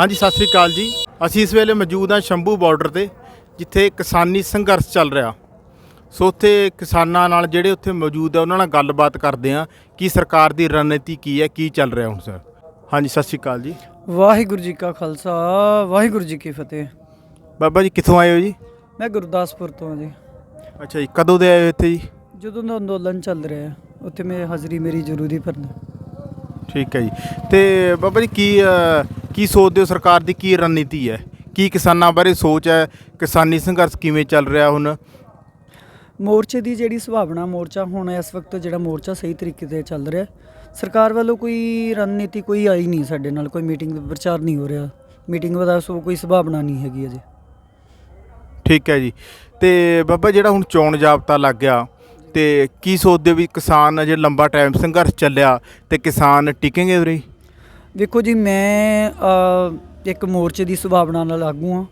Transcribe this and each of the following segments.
ਹਾਂਜੀ ਸਤਿ ਸ੍ਰੀ ਅਕਾਲ ਜੀ। ਅਸੀਂ ਇਸ ਵੇਲੇ ਮੌਜੂਦ ਹਾਂ ਸ਼ੰਭੂ ਬਾਰਡਰ ਤੇ ਜਿੱਥੇ ਕਿਸਾਨੀ ਸੰਘਰਸ਼ ਚੱਲ ਰਿਹਾ। ਸੋ ਉੱਥੇ ਕਿਸਾਨਾਂ ਨਾਲ ਜਿਹੜੇ ਉੱਥੇ ਮੌਜੂਦ ਆ ਉਹਨਾਂ ਨਾਲ ਗੱਲਬਾਤ ਕਰਦੇ ਆ ਕਿ ਸਰਕਾਰ ਦੀ ਰਣਨੀਤੀ ਕੀ ਹੈ ਕੀ ਚੱਲ ਰਿਹਾ ਹੁਣ ਸਰ? ਹਾਂਜੀ ਸਤਿ ਸ੍ਰੀ ਅਕਾਲ ਜੀ। ਵਾਹਿਗੁਰੂ ਜੀ ਕਾ ਖਾਲਸਾ ਵਾਹਿਗੁਰੂ ਜੀ ਕੀ ਫਤਿਹ। ਬਾਬਾ ਜੀ ਕਿੱਥੋਂ ਆਏ ਹੋ ਜੀ? ਮੈਂ ਗੁਰਦਾਸਪੁਰ ਤੋਂ ਹਾਂ ਜੀ। ਅੱਛਾ ਜੀ ਕਦੋਂ ਦੇ ਆਏ ਹੋ ਇੱਥੇ ਜੀ? ਜਦੋਂ ਦਾ ਅੰਦੋਲਨ ਚੱਲ ਰਿਹਾ ਹੈ ਉੱਥੇ ਮੈਂ ਹਾਜ਼ਰੀ ਮੇਰੀ ਜ਼ਰੂਰੀ ਭਰਨਾ। ਠੀਕ ਹੈ ਜੀ। ਤੇ ਬਾਬਾ ਜੀ ਕੀ ਅ, ਕੀ ਸੋਚਦੇ ਹੋ ਸਰਕਾਰ ਦੀ ਕੀ ਰਣਨੀਤੀ ਹੈ? ਕੀ ਕਿਸਾਨਾਂ ਬਾਰੇ ਸੋਚ ਹੈ? ਕਿਸਾਨੀ ਸੰਘਰਸ਼ ਕਿਵੇਂ ਚੱਲ ਰਿਹਾ ਹੁਣ? ਮੋਰਚੇ ਦੀ ਜਿਹੜੀ ਸੁਭਾਵਨਾ ਮੋਰਚਾ ਹੁਣ ਇਸ ਵਕਤ ਜਿਹੜਾ ਮੋਰਚਾ ਸਹੀ ਤਰੀਕੇ ਤੇ ਚੱਲ ਰਿਹਾ ਸਰਕਾਰ ਵੱਲੋਂ ਕੋਈ ਰਣਨੀਤੀ ਕੋਈ ਆਈ ਨਹੀਂ ਸਾਡੇ ਨਾਲ ਕੋਈ ਮੀਟਿੰਗ ਪ੍ਰਚਾਰ ਨਹੀਂ ਹੋ ਰਿਹਾ ਮੀਟਿੰਗ ਦਾ ਸੋ ਕੋਈ ਸੁਭਾਵਨਾ ਨਹੀਂ ਹੈਗੀ ਅਜੇ। ਠੀਕ ਹੈ ਜੀ। ਤੇ ਬਾਬਾ ਜਿਹੜਾ ਹੁਣ ਚੋਣ ਜਾਬਤਾ ਲੱਗ ਗਿਆ ਤੇ ਕੀ ਸੋਚਦੇ ਹੋ ਵੀ ਕਿਸਾਨ ਜੇ ਲੰਬਾ ਟਾਈਮ ਸੰਘਰਸ਼ ਚੱਲਿਆ ਤੇ ਕਿਸਾਨ ਟਿਕਣਗੇ ਵੀਰੇ ਵੇਖੋ ਜੀ, ਮੈਂ ਇੱਕ ਮੋਰਚੇ ਦੀ ਸੁਭਾਵਨਾ ਨਾਲ ਆਗੂ ਹਾਂ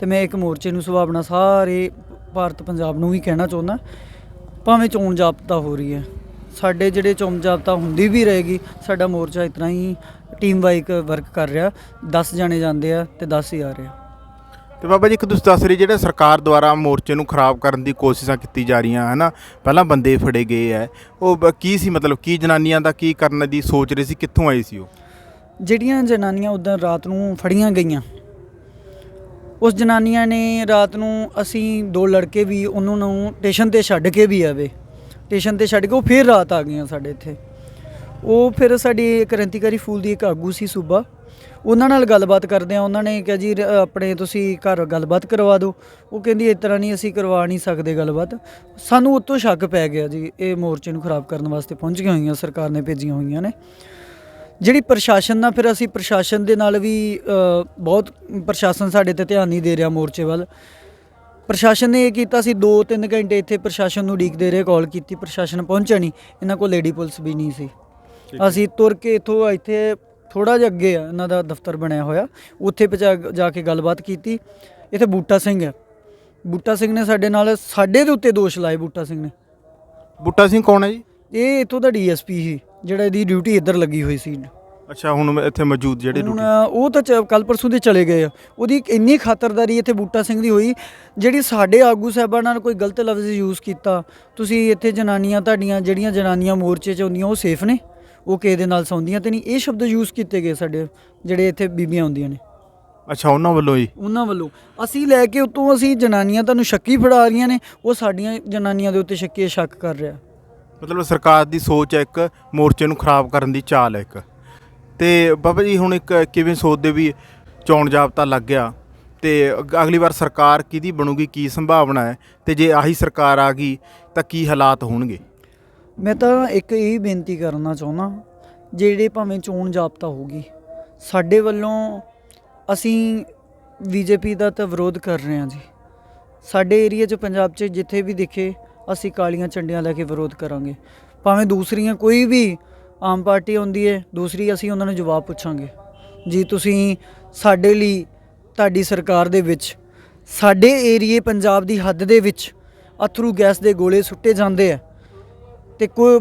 ਤੇ ਮੈਂ ਇੱਕ ਮੋਰਚੇ ਨੂੰ ਸੁਭਾਵਨਾ ਸਾਰੇ ਭਾਰਤ ਪੰਜਾਬ ਨੂੰ ਵੀ ਕਹਿਣਾ ਚਾਹੁੰਦਾ, ਭਾਵੇਂ ਚੋਣ ਜਾਬਤਾ ਹੋ ਰਹੀ ਹੈ। ਸਾਡੇ ਜਿਹੜੇ ਚੋਣ ਜਾਬਤਾ ਹੁੰਦੀ ਵੀ ਰਹੇਗੀ, ਸਾਡਾ ਮੋਰਚਾ ਇਤਨਾ ਹੀ ਟੀਮ ਵਾਈਕ ਵਰਕ ਕਰ ਰਿਹਾ 10 ਜਾਣੇ ਜਾਂਦੇ ਆ ਤੇ 10 ਹੀ ਆ ਰਹੇ ਆ। ਤੇ ਬਾਬਾ ਜੀ, ਇੱਕ ਤੁਸੀਂ ਦੱਸ ਰਹੇ ਜਿਹੜਾ ਸਰਕਾਰ ਦੁਆਰਾ ਮੋਰਚੇ ਨੂੰ ਖਰਾਬ ਕਰਨ ਦੀ ਕੋਸ਼ਿਸ਼ਾਂ ਕੀਤੀ ਜਾ ਰਹੀਆਂ, ਹਨਾ? ਪਹਿਲਾਂ ਬੰਦੇ ਫੜੇ ਗਏ ਐ, ਉਹ ਕੀ ਸੀ ਮਤਲਬ, ਕੀ ਜਨਾਨੀਆਂ ਦਾ ਕੀ ਕਰਨ ਦੀ ਸੋਚ ਰਹੀ ਸੀ, ਕਿੱਥੋਂ ਆਈ ਸੀ ਉਹ? ਜਿਹੜੀਆਂ ਜਨਾਨੀਆਂ ਉਦੋਂ ਰਾਤ ਨੂੰ ਫੜੀਆਂ ਗਈਆਂ। ਉਸ ਜਨਾਨੀਆਂ ਨੇ ਰਾਤ ਨੂੰ ਅਸੀਂ ਦੋ ਲੜਕੇ ਵੀ, ਉਹਨਾਂ ਨੂੰ ਸਟੇਸ਼ਨ ਤੇ ਛੱਡ ਕੇ ਵੀ ਆਵੇ। ਸਟੇਸ਼ਨ ਤੇ ਛੱਡ ਕੇ ਉਹ ਫਿਰ ਰਾਤ ਆ ਗਈਆਂ ਸਾਡੇ ਇੱਥੇ। ਉਹ ਫਿਰ ਸਾਡੀ ਕ੍ਰਾਂਤੀਕਾਰੀ ਫੂਲ ਦੀ ਇੱਕ ਆਗੂ ਸੀ ਸੂਬਾ। ਉਹਨਾਂ ਨਾਲ ਗੱਲਬਾਤ ਕਰਦੇ ਆ। ਉਹਨਾਂ ਨੇ ਕਿਹਾ ਜੀ, ਆਪਣੇ ਤੁਸੀਂ ਘਰ ਗੱਲਬਾਤ ਕਰਵਾ ਦਿਓ। ਉਹ ਕਹਿੰਦੀ, ਇਸ ਤਰ੍ਹਾਂ ਨਹੀਂ ਅਸੀਂ ਕਰਵਾ ਨਹੀਂ ਸਕਦੇ ਗੱਲਬਾਤ। ਸਾਨੂੰ ਉਤੋਂ ਸ਼ੱਕ ਪੈ ਗਿਆ ਜੀ, ਇਹ ਮੋਰਚੇ ਨੂੰ ਖਰਾਬ ਕਰਨ ਵਾਸਤੇ ਪਹੁੰਚ ਗਈਆਂ ਹੋਈਆਂ, ਸਰਕਾਰ ਨੇ ਭੇਜੀਆਂ ਹੋਈਆਂ ਨੇ। ਜਿਹੜੀ ਪ੍ਰਸ਼ਾਸਨ ਨਾਲ ਫਿਰ ਅਸੀਂ ਪ੍ਰਸ਼ਾਸਨ ਦੇ ਨਾਲ ਵੀ ਬਹੁਤ ਪ੍ਰਸ਼ਾਸਨ ਸਾਡੇ ਤੇ ਧਿਆਨ ਨਹੀਂ ਦੇ ਰਿਹਾ ਮੋਰਚੇ ਵੱਲ। ਪ੍ਰਸ਼ਾਸਨ ਨੇ ਇਹ ਕੀਤਾ ਸੀ 2-3 ਘੰਟੇ ਇੱਥੇ ਪ੍ਰਸ਼ਾਸਨ ਨੂੰ ਉਡੀਕਦੇ ਰਹੇ ਕਾਲ ਕੀਤੀ ਪ੍ਰਸ਼ਾਸਨ ਪਹੁੰਚਿਆ ਨਹੀਂ। ਇਹਨਾਂ ਕੋਲ ਲੇਡੀ ਪੁਲਿਸ ਵੀ ਨਹੀਂ ਸੀ। ਅਸੀਂ ਤੁਰ ਕੇ ਇਥੋਂ ਇੱਥੇ ਥੋੜਾ ਜਿਹਾ ਅੱਗੇ ਆ ਇਹਨਾਂ ਦਾ ਦਫ਼ਤਰ ਬਣਿਆ ਹੋਇਆ। ਉੱਥੇ ਜਾ ਕੇ ਗੱਲਬਾਤ ਕੀਤੀ। ਇੱਥੇ ਬੂਟਾ ਸਿੰਘ ਹੈ। ਬੂਟਾ ਸਿੰਘ ਨੇ ਸਾਡੇ ਨਾਲ ਸਾਡੇ ਦੇ ਉੱਤੇ ਦੋਸ਼ ਲਾਏ ਬੂਟਾ ਸਿੰਘ ਨੇ। ਬੁੱਟਾ ਸਿੰਘ ਕੌਣ ਹੈ ਜੀ? ਇਹ ਇਥੋਂ ਦਾ ਡੀਐਸਪੀ ਸੀ। ਜਿਹੜਾ ਇਹਦੀ ਡਿਊਟੀ ਇੱਧਰ ਲੱਗੀ ਹੋਈ ਸੀ। ਅੱਛਾ ਹੁਣ ਇੱਥੇ ਮੌਜੂਦ ਜਿਹੜੇ ਹੁਣ ਡਿਊਟੀ ਉਹ ਤਾਂ ਕੱਲ ਪਰਸੋਂ ਦੇ ਚਲੇ ਗਏ ਆ। ਉਹਦੀ ਇੱਕ ਇੰਨੀ ਖਾਤਰਦਾਰੀ ਇੱਥੇ ਬੂਟਾ ਸਿੰਘ ਦੀ ਹੋਈ ਜਿਹੜੀ ਸਾਡੇ ਆਗੂ ਸਾਹਿਬਾਂ ਨਾਲ ਕੋਈ ਗਲਤ ਲਫ਼ਜ਼ ਯੂਜ਼ ਕੀਤਾ। ਤੁਸੀਂ ਇੱਥੇ ਜਨਾਨੀਆਂ ਤੁਹਾਡੀਆਂ ਜਿਹੜੀਆਂ ਜਨਾਨੀਆਂ ਮੋਰਚੇ 'ਚ ਹੁੰਦੀਆਂ ਉਹ ਸੇਫ ਨੇ? ਉਹ ਕਿਸੇ ਦੇ ਨਾਲ ਸੌਂਦੀਆਂ ਤੇ ਨਹੀਂ? ਇਹ ਸ਼ਬਦ ਯੂਜ਼ ਕੀਤੇ ਗਏ ਸਾਡੇ ਜਿਹੜੇ ਇੱਥੇ ਬੀਬੀਆਂ ਹੁੰਦੀਆਂ ਨੇ। ਅੱਛਾ ਉਹਨਾਂ ਵੱਲੋਂ ਹੀ ਉਹਨਾਂ ਵੱਲੋਂ। ਅਸੀਂ ਲੈ ਕੇ ਉਤੋਂ ਅਸੀਂ ਜਨਾਨੀਆਂ ਤੁਹਾਨੂੰ ਸ਼ੱਕੀ ਫੜਾ ਰਹੀਆਂ ਨੇ ਉਹ ਸਾਡੀਆਂ ਜਨਾਨੀਆਂ ਦੇ ਉੱਤੇ ਸ਼ੱਕੀ ਸ਼ੱਕ ਕਰ ਰਿਹਾ। ਮਤਲਬ ਸਰਕਾਰ ਦੀ ਸੋਚ ਹੈ ਇੱਕ ਮੋਰਚੇ ਨੂੰ ਖਰਾਬ ਕਰਨ ਦੀ ਚਾਲ ਹੈ ਇੱਕ। ਤੇ ਬਾਬਾ ਜੀ ਹੁਣ ਇੱਕ ਕਿਵੇਂ ਸੋਚਦੇ ਵੀ ਚੋਣ ਜਾਬਤਾ ਲੱਗ ਗਿਆ ਤੇ ਅਗਲੀ ਵਾਰ ਸਰਕਾਰ ਕਿਹਦੀ ਬਣੂਗੀ, ਕੀ ਸੰਭਾਵਨਾ ਹੈ ਤੇ ਜੇ ਆਹੀ ਸਰਕਾਰ ਆ ਗਈ ਤਾਂ ਕੀ ਹਾਲਾਤ ਹੋਣਗੇ? ਮੈਂ ਤਾਂ ਇੱਕ ਇਹ ਬੇਨਤੀ ਕਰਨਾ ਚਾਹੁੰਦਾ, ਜਿਹੜੇ ਭਾਵੇਂ ਚੋਣ ਜਾਬਤਾ ਹੋਊਗੀ, ਸਾਡੇ ਵੱਲੋਂ ਅਸੀਂ ਬੀਜੇਪੀ ਦਾ ਤਾਂ ਵਿਰੋਧ ਕਰ ਰਹੇ ਹਾਂ ਜੀ। ਸਾਡੇ ਏਰੀਆ 'ਚ, ਪੰਜਾਬ 'ਚ ਜਿੱਥੇ ਵੀ ਦੇਖੇ ਅਸੀਂ ਕਾਲੀਆਂ ਝੰਡੀਆਂ ਲੈ ਕੇ ਵਿਰੋਧ ਕਰਾਂਗੇ। ਭਾਵੇਂ ਦੂਸਰੀਆਂ ਕੋਈ ਵੀ ਆਮ ਪਾਰਟੀ ਆਉਂਦੀ ਹੈ ਦੂਸਰੀ ਅਸੀਂ ਉਹਨਾਂ ਨੂੰ ਜਵਾਬ ਪੁੱਛਾਂਗੇ। ਜੀ, ਤੁਸੀਂ ਸਾਡੇ ਲਈ, ਤੁਹਾਡੀ ਸਰਕਾਰ ਦੇ ਵਿੱਚ, ਸਾਡੇ ਏਰੀਏ ਪੰਜਾਬ ਦੀ ਹੱਦ ਦੇ ਵਿੱਚ ਅਥਰੂ ਗੈਸ ਦੇ ਗੋਲੇ ਸੁੱਟੇ ਜਾਂਦੇ ਆ ਤੇ ਕੋਈ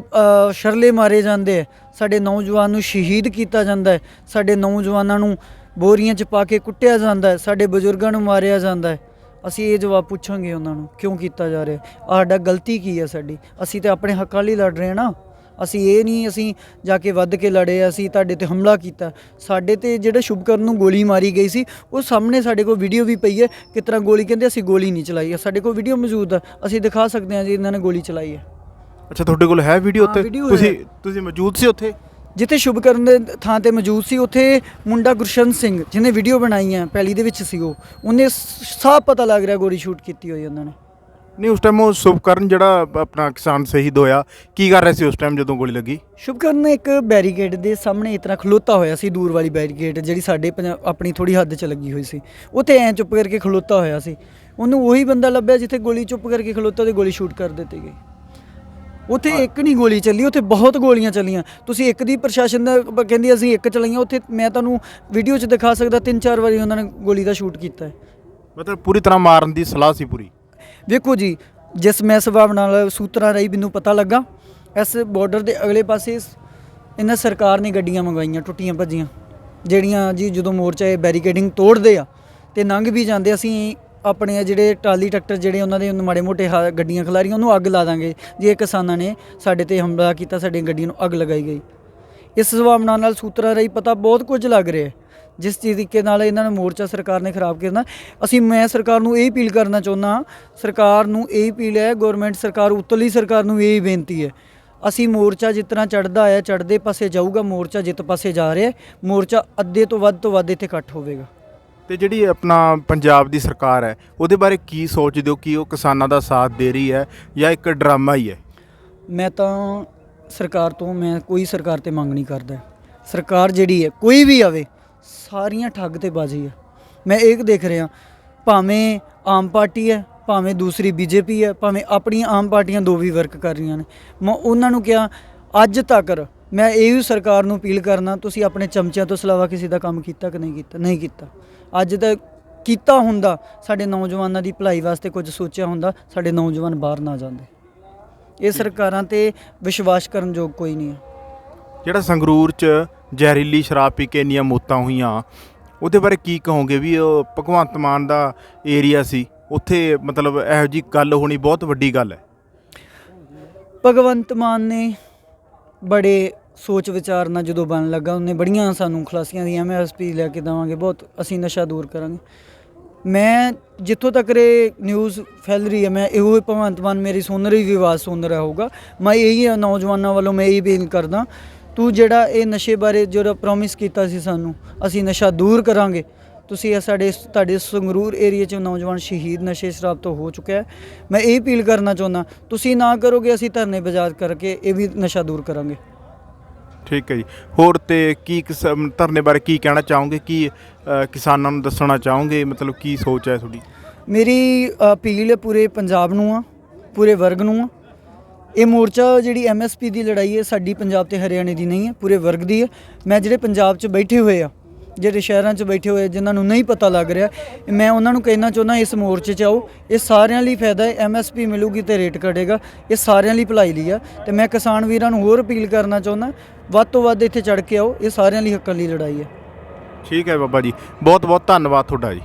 ਸ਼ਰਲੇ ਮਾਰੇ ਜਾਂਦੇ ਆ। ਸਾਡੇ ਨੌਜਵਾਨ ਨੂੰ ਸ਼ਹੀਦ ਕੀਤਾ ਜਾਂਦਾ ਹੈ ਸਾਡੇ ਨੌਜਵਾਨਾਂ ਨੂੰ ਬੋਰੀਆਂ 'ਚ ਪਾ ਕੇ ਕੁੱਟਿਆ ਜਾਂਦਾ ਹੈ ਸਾਡੇ ਬਜ਼ੁਰਗਾਂ ਨੂੰ ਮਾਰਿਆ ਜਾਂਦਾ ਹੈ ਅਸੀਂ ਇਹ ਜਵਾਬ ਪੁੱਛਾਂਗੇ ਉਹਨਾਂ ਨੂੰ ਕਿਉਂ ਕੀਤਾ ਜਾ ਰਿਹਾ? ਸਾਡਾ ਗਲਤੀ ਕੀ ਹੈ ਸਾਡੀ? ਅਸੀਂ ਤੇ ਆਪਣੇ ਹੱਕਾਂ ਲਈ ਲੜ ਰਹੇ ਹਾਂ ਨਾ। ਅਸੀਂ ਇਹ ਨਹੀਂ ਅਸੀਂ ਜਾ ਕੇ ਵੱਧ ਕੇ ਲੜੇ ਅਸੀਂ ਤੁਹਾਡੇ ਤੇ ਹਮਲਾ ਕੀਤਾ। ਸਾਡੇ ਤੇ ਜਿਹੜਾ ਸ਼ੁਭਕਰਨ ਨੂੰ ਗੋਲੀ ਮਾਰੀ ਗਈ ਸੀ ਉਹ ਸਾਹਮਣੇ ਸਾਡੇ ਕੋਲ ਵੀਡੀਓ ਵੀ ਪਈ ਹੈ। ਕਿਸ ਤਰ੍ਹਾਂ ਗੋਲੀ? ਕਹਿੰਦੇ ਅਸੀਂ ਗੋਲੀ ਨਹੀਂ ਚਲਾਈ ਹੈ। ਸਾਡੇ ਕੋਲ ਵੀਡੀਓ ਮੌਜੂਦ ਹੈ। ਅਸੀਂ ਦਿਖਾ ਸਕਦੇ ਹਾਂ ਜੀ ਇਹਨਾਂ ਨੇ ਗੋਲੀ ਚਲਾਈ ਹੈ। ਅੱਛਾ ਤੁਹਾਡੇ ਕੋਲ ਹੈ ਵੀਡੀਓ ਉੱਤੇ। ਤੁਸੀਂ ਤੁਸੀਂ ਮੌਜੂਦ ਸੀ ਉੱਥੇ? ਜਿੱਥੇ ਸ਼ੁਭਕਰਨ ਦੇ ਥਾਂ ਤੇ ਮੌਜੂਦ ਸੀ ਉੱਥੇ ਮੁੰਡਾ ਗੁਰਸ਼ਨ ਸਿੰਘ ਜਿਹਨੇ ਵੀਡੀਓ ਬਣਾਈ ਹੈ ਪਹਿਲੀ ਦੇ ਵਿੱਚ ਸੀ ਉਹ। ਉਹਨੇ ਸਾਫ਼ ਪਤਾ ਲੱਗ ਰਿਹਾ ਗੋਲੀ ਸ਼ੂਟ ਕੀਤੀ ਹੋਈ ਉਹਨਾਂ ਨੇ। ਨਹੀਂ ਉਸ ਟਾਈਮ ਉਹ ਸੁਭਕਰਨ ਜਿਹੜਾ ਆਪਣਾ ਕਿਸਾਨ ਸ਼ਹੀਦ ਹੋਇਆ ਕੀ ਕਰ ਰਿਹਾ ਸੀ ਉਸ ਟਾਈਮ ਜਦੋਂ ਗੋਲੀ ਲੱਗੀ? ਸ਼ੁਭਕਰਨ ਨੇ ਇੱਕ ਬੈਰੀਕੇਡ ਦੇ ਸਾਹਮਣੇ ਤਰ੍ਹਾਂ ਖਲੋਤਾ ਹੋਇਆ ਸੀ ਦੂਰ ਵਾਲੀ ਬੈਰੀਕੇਡ ਜਿਹੜੀ ਸਾਡੇ ਆਪਣੀ ਥੋੜੀ ਹੱਦ 'ਚ ਲੱਗੀ ਹੋਈ ਸੀ। ਉੱਥੇ ਐਂ ਚੁੱਪ ਕਰਕੇ ਖਲੋਤਾ ਹੋਇਆ ਸੀ। ਉਹਨੂੰ ਉਹੀ ਬੰਦਾ ਲੱਭਿਆ ਜਿੱਥੇ ਗੋਲੀ ਚੁੱਪ ਕਰਕੇ ਖਲੋਤਾ ਤੇ ਗੋਲੀ ਸ਼ੂਟ ਕਰ ਦਿੱਤੀ ਗਈ। ਉੱਥੇ ਇੱਕ ਨਹੀਂ ਗੋਲੀ ਚੱਲੀ ਉੱਥੇ ਬਹੁਤ ਗੋਲੀਆਂ ਚੱਲੀਆਂ। ਤੁਸੀਂ ਇੱਕ ਦੀ ਪ੍ਰਸ਼ਾਸਨ ਦਾ ਬ- ਕਹਿੰਦੀ ਅਸੀਂ ਇੱਕ ਚਲਾਈਆਂ ਉੱਥੇ ਮੈਂ ਤੁਹਾਨੂੰ ਵੀਡੀਓ 'ਚ ਦਿਖਾ ਸਕਦਾ ਤਿੰਨ ਚਾਰ ਵਾਰੀ ਉਹਨਾਂ ਨੇ ਗੋਲੀ ਦਾ ਸ਼ੂਟ ਕੀਤਾ ਹੈ। ਮਤਲਬ ਪੂਰੀ ਤਰ੍ਹਾਂ ਮਾਰਨ ਦੀ ਸਲਾਹ ਸੀ ਪੂਰੀ? ਵੇਖੋ ਜੀ ਜਿਸ ਮੈਂ ਸੁਭਾਵ ਨਾਲ ਸੂਤਰਾਂ ਰਾਹੀਂ ਮੈਨੂੰ ਪਤਾ ਲੱਗਾ ਇਸ ਬਾਰਡਰ ਦੇ ਅਗਲੇ ਪਾਸੇ ਇਹਨਾਂ ਸਰਕਾਰ ਨੇ ਗੱਡੀਆਂ ਮੰਗਵਾਈਆਂ ਟੁੱਟੀਆਂ ਭੱਜੀਆਂ। ਜਿਹੜੀਆਂ ਜੀ ਜਦੋਂ ਮੋਰਚਾ ਇਹ ਬੈਰੀਕੇਡਿੰਗ ਤੋੜਦੇ ਆ ਤੇ ਲੰਘ ਵੀ ਜਾਂਦੇ ਅਸੀਂ ਆਪਣੇ ਜਿਹੜੇ ਟਰਾਲੀ ਟਰੈਕਟਰ ਜਿਹੜੇ ਉਹਨਾਂ ਦੇ ਮਾੜੇ ਮੋਟੇ ਹਾ- ਗੱਡੀਆਂ ਖਲਾਰੀਆਂ, ਉਹਨੂੰ ਅੱਗ ਲਾ ਦਾਂਗੇ। ਜੇ ਕਿਸਾਨਾਂ ਨੇ ਸਾਡੇ ਤੇ ਹਮਲਾ ਕੀਤਾ, ਸਾਡੀਆਂ ਗੱਡੀਆਂ ਨੂੰ ਅੱਗ ਲਗਾਈ ਗਈ। ਇਸ ਸੰਭਾਵਨਾ ਨਾਲ ਸੂਤਰਾਂ ਰਹੀ ਪਤਾ ਬਹੁਤ ਕੁਝ ਲੱਗ ਰਿਹਾ ਹੈ। ਜਿਸ ਤਰੀਕੇ ਨਾਲ ਇਹਨਾਂ ਨੇ ਮੋਰਚਾ ਸਰਕਾਰ ਨੇ ਖਰਾਬ ਕਰਨਾ ਅਸੀਂ, ਮੈਂ ਸਰਕਾਰ ਨੂੰ ਇਹ ਅਪੀਲ ਕਰਨਾ ਚਾਹੁੰਦਾ ਸਰਕਾਰ ਨੂੰ ਇਹ ਅਪੀਲ ਹੈ, ਗਵਰਨਮੈਂਟ ਸਰਕਾਰ, ਉੱਤਲੀ ਸਰਕਾਰ ਨੂੰ ਇਹ ਬੇਨਤੀ ਹੈ। ਅਸੀਂ ਮੋਰਚਾ ਜਿਸ ਤਰ੍ਹਾਂ ਚੜਦਾ ਆਇਆ ਚੜਦੇ ਪਾਸੇ ਜਾਊਗਾ, ਮੋਰਚਾ ਜਿੱਤ ਪਾਸੇ ਜਾ ਰਿਹਾ ਹੈ। ਮੋਰਚਾ ਅੱਧੇ ਤੋਂ ਵੱਧ ਤੋਂ ਵੱਧ ਇੱਥੇ ਇਕੱਠ ਹੋਵੇਗਾ। ਤੇ ਜਿਹੜੀ ਆਪਣਾ ਪੰਜਾਬ ਦੀ ਸਰਕਾਰ ਹੈ, ਉਹਦੇ ਬਾਰੇ ਕੀ ਸੋਚਦੇ ਹੋ? ਕਿ ਉਹ ਕਿਸਾਨਾਂ ਦਾ ਸਾਥ ਦੇ ਰਹੀ ਹੈ ਜਾਂ ਇੱਕ ਡਰਾਮਾ ਹੀ ਹੈ? ਮੈਂ ਤਾਂ ਸਰਕਾਰ ਤੋਂ, ਮੈਂ ਕੋਈ ਸਰਕਾਰ ਤੇ ਮੰਗ ਨਹੀਂ ਕਰਦਾ। ਸਰਕਾਰ ਜਿਹੜੀ ਹੈ, ਕੋਈ ਵੀ ਆਵੇ, ਸਾਰੀਆਂ ਠੱਗ ਤੇ ਬਾਜੀ ਹੈ। ਮੈਂ ਇਹ ਦੇਖ ਰਿਹਾ, ਭਾਵੇਂ ਆਮ ਪਾਰਟੀ ਹੈ, ਭਾਵੇਂ ਦੂਸਰੀ ਬੀਜੇਪੀ ਹੈ, ਭਾਵੇਂ ਆਪਣੀਆਂ ਆਮ ਪਾਰਟੀਆਂ ਦੋ ਵੀ ਵਰਕ ਕਰ ਰਹੀਆਂ ਨੇ। ਮੈਂ ਉਹਨਾਂ ਨੂੰ ਕਿਹਾ, ਅੱਜ ਤੱਕ ਮੈਂ ਇਹ ਵੀ ਸਰਕਾਰ ਨੂੰ ਅਪੀਲ ਕਰਨਾ ਤੁਸੀਂ ਆਪਣੇ ਚਮਚਿਆਂ ਤੋਂ ਸਿਲਾਵਾ ਕਿਸੇ ਦਾ ਕੰਮ ਕੀਤਾ ਕਿ ਨਹੀਂ ਕੀਤਾ? ਨਹੀਂ ਕੀਤਾ। ਅੱਜ ਤੱਕ ਕੀਤਾ ਹੁੰਦਾ ਸਾਡੇ ਨੌਜਵਾਨਾਂ ਦੀ ਭਲਾਈ ਵਾਸਤੇ ਕੁਝ ਸੋਚਿਆ ਹੁੰਦਾ ਸਾਡੇ ਨੌਜਵਾਨ ਬਾਹਰ ਨਾ ਜਾਂਦੇ। ਇਹ ਸਰਕਾਰਾਂ ਤੇ ਵਿਸ਼ਵਾਸ ਕਰਨ ਯੋਗ ਕੋਈ ਨਹੀਂ ਹੈ। ਜਿਹੜਾ ਸੰਗਰੂਰ 'ਚ ਜ਼ਹਿਰੀਲੀ ਸ਼ਰਾਬ ਪੀ ਕੇ ਇੰਨੀਆਂ ਮੌਤਾਂ ਹੋਈਆਂ ਉਹਦੇ ਬਾਰੇ ਕੀ ਕਹੋਗੇ ਵੀ ਉਹ ਭਗਵੰਤ ਮਾਨ ਦਾ ਏਰੀਆ ਸੀ? ਉੱਥੇ ਮਤਲਬ ਇਹੋ ਜੀ ਗੱਲ ਹੋਣੀ ਬਹੁਤ ਵੱਡੀ ਗੱਲ ਹੈ। ਭਗਵੰਤ ਮਾਨ ਨੇ ਬੜੇ ਸੋਚ ਵਿਚਾਰ ਨਾਲ ਜਦੋਂ ਬਣ ਲੱਗਾ, ਉਹਨੇ ਬੜੀਆਂ ਸਾਨੂੰ ਖਲਾਸੀਆਂ ਦੀਆਂ ਐਮਐਸਪੀ ਲੈ ਕੇ ਦੇਵਾਂਗੇ, ਬਹੁਤ ਅਸੀਂ ਨਸ਼ਾ ਦੂਰ ਕਰਾਂਗੇ। ਮੈਂ ਜਿੱਥੋਂ ਤੱਕ ਇਹ ਨਿਊਜ਼ ਫੈਲ ਰਹੀ ਹੈ, ਮੈਂ ਇਹੋ ਹੀ ਭਗਵੰਤ ਮਾਨ ਮੇਰੀ ਸੁਣ ਰਹੀ ਵੀ ਆਵਾਜ਼ ਸੁਣ ਰਿਹਾ ਹੋਊਗਾ। ਮੈਂ ਇਹੀ ਨੌਜਵਾਨਾਂ ਵੱਲੋਂ ਮੈਂ ਇਹੀ ਬੇਨਤੀ ਕਰਦਾ, ਤੂੰ ਜਿਹੜਾ ਇਹ ਨਸ਼ੇ ਬਾਰੇ ਜਿਹੜਾ ਪ੍ਰੋਮਿਸ ਕੀਤਾ ਸੀ ਸਾਨੂੰ, ਅਸੀਂ ਨਸ਼ਾ ਦੂਰ ਕਰਾਂਗੇ। ਤੁਸੀਂ ਇਹ ਸਾਡੇ, ਤੁਹਾਡੇ ਸੰਗਰੂਰ ਏਰੀਆ 'ਚ ਨੌਜਵਾਨ ਸ਼ਹੀਦ ਨਸ਼ੇ ਸ਼ਰਾਬ ਤੋਂ ਹੋ ਚੁੱਕਿਆ ਮੈਂ ਇਹ ਅਪੀਲ ਕਰਨਾ ਚਾਹੁੰਦਾ, ਤੁਸੀਂ ਨਾ ਕਰੋਗੇ, ਅਸੀਂ ਧਰਨੇ ਬਜਾਜ ਕਰਕੇ ਇਹ ਵੀ ਨਸ਼ਾ ਦੂਰ ਕਰਾਂਗੇ। ਠੀਕ ਹੈ ਜੀ। ਹੋਰ ਤੇ ਕੀ ਕਿਸ- ਧਰਨੇ ਬਾਰੇ ਕੀ ਕਹਿਣਾ ਚਾਹੋਗੇ? ਕੀ ਅ, ਕਿਸਾਨਾਂ ਨੂੰ ਦੱਸਣਾ ਚਾਹੋਗੇ? ਮਤਲਬ ਕੀ ਸੋਚ ਹੈ ਤੁਹਾਡੀ? ਮੇਰੀ ਅਪੀਲ ਪੂਰੇ ਪੰਜਾਬ ਨੂੰ ਆ ਪੂਰੇ ਵਰਗ ਨੂੰ ਆ। ਇਹ ਮੋਰਚਾ ਜਿਹੜੀ ਐਮਐਸਪੀ ਦੀ ਲੜਾਈ ਹੈ ਸਾਡੀ ਪੰਜਾਬ ਤੇ ਹਰਿਆਣੇ ਦੀ ਨਹੀਂ ਹੈ ਪੂਰੇ ਵਰਗ ਦੀ ਹੈ। ਮੈਂ ਜਿਹੜੇ ਪੰਜਾਬ 'ਚ ਬੈਠੇ ਹੋਏ ਆ ਜਿਹੜੇ ਸ਼ਹਿਰਾਂ 'ਚ ਬੈਠੇ ਹੋਏ ਜਿਨ੍ਹਾਂ ਨੂੰ ਨਹੀਂ ਪਤਾ ਲੱਗ ਰਿਹਾ, ਮੈਂ ਉਹਨਾਂ ਨੂੰ ਕਹਿਣਾ ਚਾਹੁੰਦਾ, ਇਸ ਮੋਰਚੇ 'ਚ ਆਓ। ਇਹ ਸਾਰਿਆਂ ਲਈ ਫਾਇਦਾ ਹੈ ਐਮਐਸਪੀ ਮਿਲੂਗੀ ਤੇ ਰੇਟ ਘਟੇਗਾ। ਇਹ ਸਾਰਿਆਂ ਲਈ ਭਲਾਈ ਲਈ ਆ। ਤੇ ਮੈਂ ਕਿਸਾਨ ਵੀਰਾਂ ਨੂੰ ਹੋਰ ਅਪੀਲ ਕਰਨਾ ਚਾਹੁੰਦਾ, ਵੱਧ ਤੋਂ ਵੱਧ ਇੱਥੇ ਚੜ ਕੇ ਆਓ। ਇਹ ਸਾਰਿਆਂ ਲਈ ਹੱਕਾਂ ਲਈ ਲੜਾਈ ਹੈ। ਠੀਕ ਹੈ ਬਾਬਾ ਜੀ। ਬਹੁਤ ਬਹੁਤ ਧੰਨਵਾਦ ਤੁਹਾਡਾ ਜੀ।